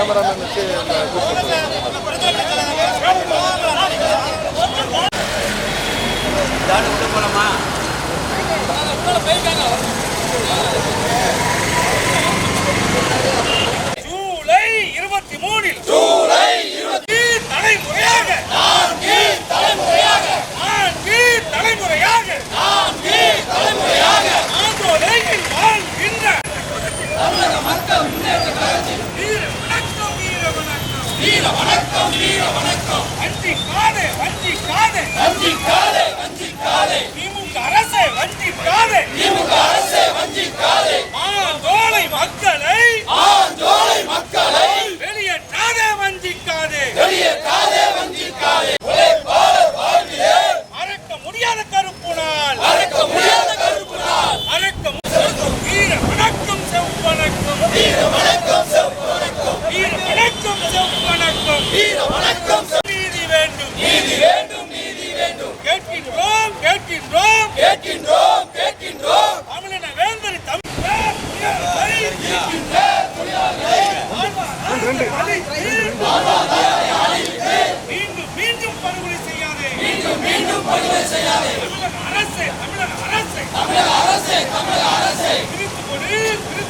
Cameraman வச்சு நானும் போகலாமா வீர வணக்கம் வீர வணக்கம். வஞ்சி காதே வஞ்சி காதே வஞ்சி காதே வஞ்சி காதே திமுக அரசு வஞ்சி காதே திமுக அரசு வஞ்சி காதே கேட்கின்றோம். கேட்கின்றோம் கேட்கின்றோம். தமிழின வேந்தர் மீண்டும் மீண்டும் படுகொலை செய்யாதே மீண்டும் மீண்டும் படுகொலை செய்யாதே. தமிழக அரசு தமிழக அரசு. தமிழக அரசு தமிழக அரசு. பிரித்து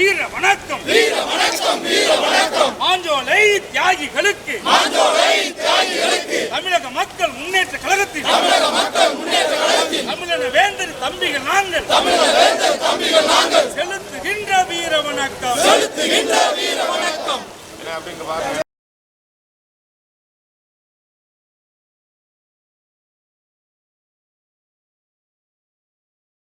வீர வணக்கம். வீர வணக்கம் வீர வணக்கம். ஆஞ்சோலை தியாகிகளுக்கு.